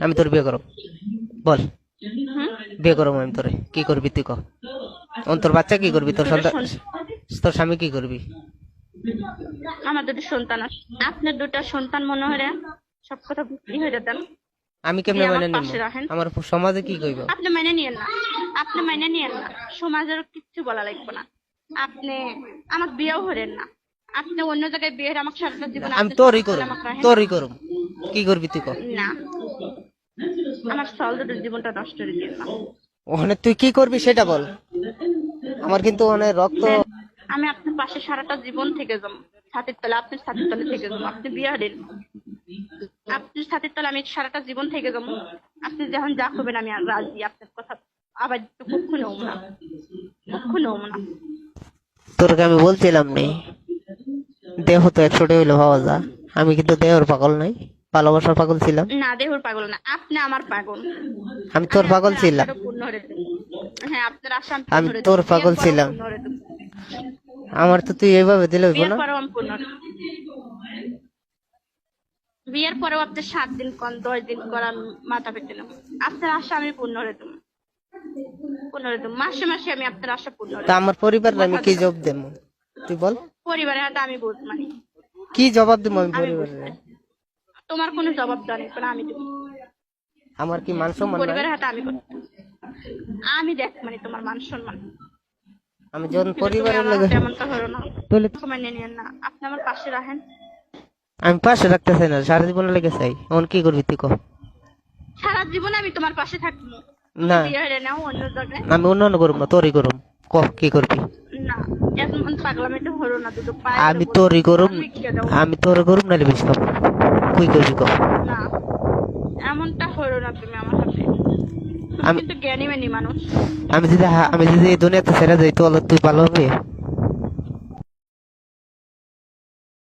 আমি তোর বিয়ে করব। বল? বিয়ে করব আমি তোরে। কি করবি তুই ক। অন তোর বাচ্চা কি করবি? তোর সন্তান তোর স্বামী কি করবি? আমার দুটো সন্তান আছে। আপনার দুটো সন্তান মনে হলে সব কথা বিক্রি হয়ে যেতেন। আমি কেমনে মেনে নিব? আমার সমাজে কি কইব? আপনি মেনে নিয়েন না। আপনি মেনে নিয়েন না। সমাজের কিচ্ছু বলা লাগবে না। আপনি আমার বিয়েও হলেন না। আপনি অন্য জায়গায় বিয়ের আমাকে সারাটা জীবন আমি তোরই করব। তোরই করব। কি করবি তুই ক? না। আমার জীবনটা নষ্ট দিন ওখানে তুই কি করবি সেটা বল। আমার কিন্তু অনেক রক্ত আমি আপনার পাশে সারাটা জীবন থেকে যাব। ছাতির তলে আপনার ছাতির তলে থেকে যাব। আপনি আপনার ছাতির তলে আমি সারাটা জীবন থেকে যাব। আপনি যখন যা করবেন আমি রাজি। আপনার কথা আবার নেব না। নেব না। তোরকে আমি বলছিলাম নি দেহ তো একশোটি হইল ভাবা যা। আমি কিন্তু দেহর পাগল নাই। ভালোবাসার পাগল ছিলাম? না দেহুর পাগল না আপনি আমার পাগল। আমি তোর পাগল ছিলাম। হ্যাঁ আপনার আশা আমি তোর পাগল ছিলাম। আমার তো তুই এইভাবে দিলে হইব না। বিয়ের পরেও আপনি সাত দিন কন দশ দিন করার মাথা পেতে নেব আপনার আশা আমি পূর্ণ করে দেবো পূর্ণ দেবো মাসে মাসে আমি আপনার আশা পূর্ণ তা। আমার পরিবার আমি কি জবাব দেব? তুই বল। পরিবারের হাতে আমি বুঝ মানি কি জবাব দেবো আমি পরিবারের? তোমার কোনো জবাব দেওয়া নেই না আমি দেবো। আমার কি মান সম্মান পরিবারের হাতে আমি আমি দেখ মানে তোমার মান সম্মান। আমি যখন পরিবারের লাগে এমনটা হলো না। তাহলে মেনে নিয়েন না। আপনি আমার পাশে রাখেন। আমি পাশে রাখতে চাই না সারা জীবন লেগে চাই। এখন কি করবি তুই কহ সারা জীবনে আমি তোমার পাশে থাকব। না। অন্য আমি অন্যান্য করব না তোরই করুম। কহ কি করবি? আমি ধরে তোরই করুম আমি তোর করুম নাহলে বেশি খাব। তুই করবি না এমনটা হলো না তুমি আমার সাথে। আমি- তো জ্ঞানী মানি মানুষ। আমি যদি আমি যদি এই দুনিয়াতে ছেড়ে যাই তাহলে তুই ভালো হবে?